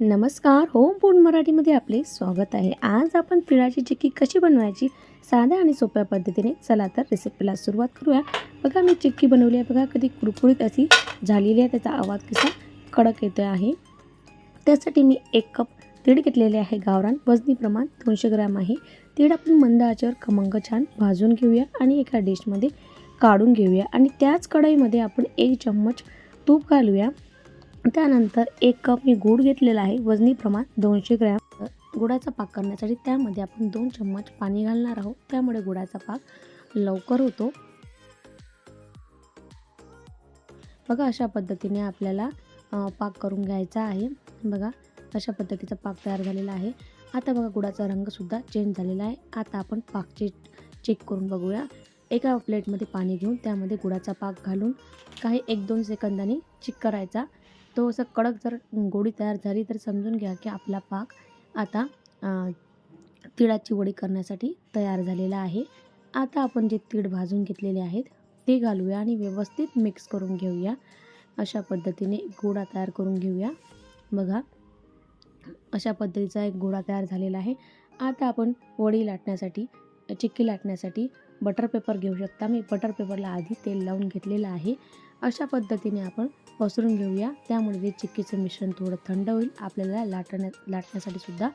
नमस्कार home food मराठीमध्ये आपले स्वागत आहे. आज आपण तिळाची चिक्की कशी बनवायची साध्या आणि सोप्या पद्धतीने चला तर रेसिपीला सुरुवात करूया. बघा मी चिक्की बनवली आहे. बघा कधी कुरकुरीत अशी झालेली आहे. त्याचा आवाज कसा कडक येतो आहे. त्यासाठी मी एक कप तीळ घेतलेले आहे. गावरान वजनी प्रमाण दोनशे ग्रॅम आहे. तीळ आपण मंद आचेवर खमंग छान भाजून घेऊया आणि एका डिशमध्ये काढून घेऊया. आणि त्याच कढईमध्ये आपण एक चम्मच तूप घालूया. त्यानंतर एक कप मी गूळ घेतलेला आहे. वजनी प्रमाण दोनशे ग्रॅम. गुळाचा पाक करण्यासाठी त्यामध्ये आपण दोन चम्मच पाणी घालणार आहोत. त्यामुळे गुळाचा पाक लवकर होतो. बघा अशा पद्धतीने आपल्याला पाक करून घ्यायचा आहे. बघा अशा पद्धतीचा पाक तयार झालेला आहे. आता बघा गुळाचा रंगसुद्धा चेंज झालेला आहे. आता आपण पाकचे चेक करून बघूया. एका प्लेटमध्ये पाणी घेऊन त्यामध्ये गुळाचा पाक घालून काही एक दोन सेकंदांनी चिक करायचा. तो असं कडक जर गोडी तयार झाली तर समजून घ्या की आपला पाक आता तिळाची वडी करण्यासाठी तयार झालेला आहे. आता आपण जे तीळ भाजून घेतलेले आहेत ते घालूया आणि व्यवस्थित मिक्स करून घेऊया. अशा पद्धतीने गोळा तयार करून घेऊया. बघा अशा पद्धतीचा एक गोळा तयार झालेला आहे. आता आपण वडी लाटण्यासाठी चिक्की लाटण्यासाठी बटर पेपर घेऊ शकता. मी बटर पेपरला आधी तेल लावून घेतलेलं आहे. अशा पद्धतीने आपण पसरून घेऊया. त्यामुळे ते चिक्कीचं मिश्रण थोडं थंड होईल. आपल्याला लाटण्या लाटण्यासाठी सुद्धा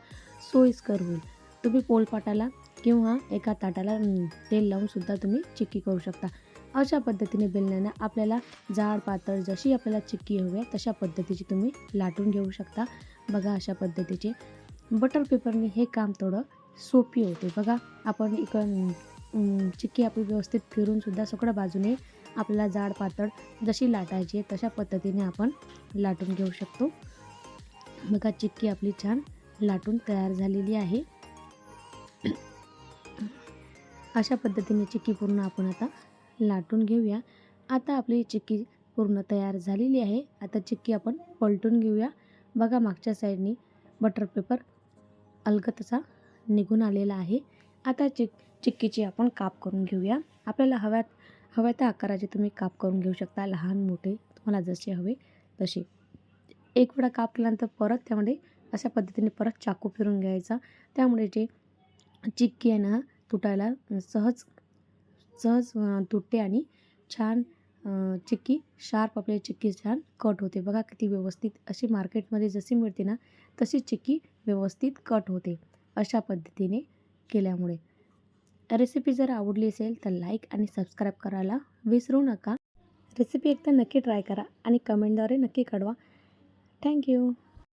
सोयीस्कर होईल. तुम्ही पोलपाटाला किंवा एका ताटाला तेल लावूनसुद्धा तुम्ही चिक्की करू शकता. अशा पद्धतीने बेलण्याने आपल्याला जाड पातळ जशी आपल्याला चिक्की हवी आहे तशा पद्धतीची तुम्ही लाटून घेऊ शकता. बघा अशा पद्धतीचे. बटर पेपरने हे काम थोडं सोपी होते. बघा आपण इकडं चिक्की आपली व्यवस्थित फिरून सुद्धा बाजूने आपल्याला जाड पातळ जशी लाटायची आहे तशा पद्धतीने आपण लाटून घेऊ शकतो. बघा चिक्की आपली छान लाटून तयार झालेली आहे. अशा पद्धतीने चिक्की पूर्ण आपण आता लाटून घेऊया. आता आपली चिक्की पूर्ण तयार झालेली आहे. आता चिक्की आपण पलटून घेऊया. बघा मागच्या साईडनी बटर पेपर अलगतचा निघून आलेला आहे. आता चिक चिक्कीची आपण काप करून घेऊया. आपल्याला हव्यात हव्या त्या आकाराचे तुम्ही काप करून घेऊ शकता लहान मोठे तुम्हाला जसे हवे तसे. एक वेळा काप केल्यानंतर परत त्यामध्ये अशा पद्धतीने परत चाकू फिरून घ्यायचा. त्यामुळे जे चिक्की आहे ना तुटायला सहज सहज तुटते आणि छान चिक्की शार्प आपली चिक्की छान कट होते. बघा किती व्यवस्थित अशी मार्केटमध्ये जशी मिळते ना तशी चिक्की व्यवस्थित कट होते अशा पद्धतीने केल्यामुळे. रेसिपी जर आवडली असेल तर लाईक आणि सबस्क्राईब करायला विसरू नका. रेसिपी एकदा नक्की ट्राय करा आणि कमेंटद्वारे नक्की कळवा. थँक्यू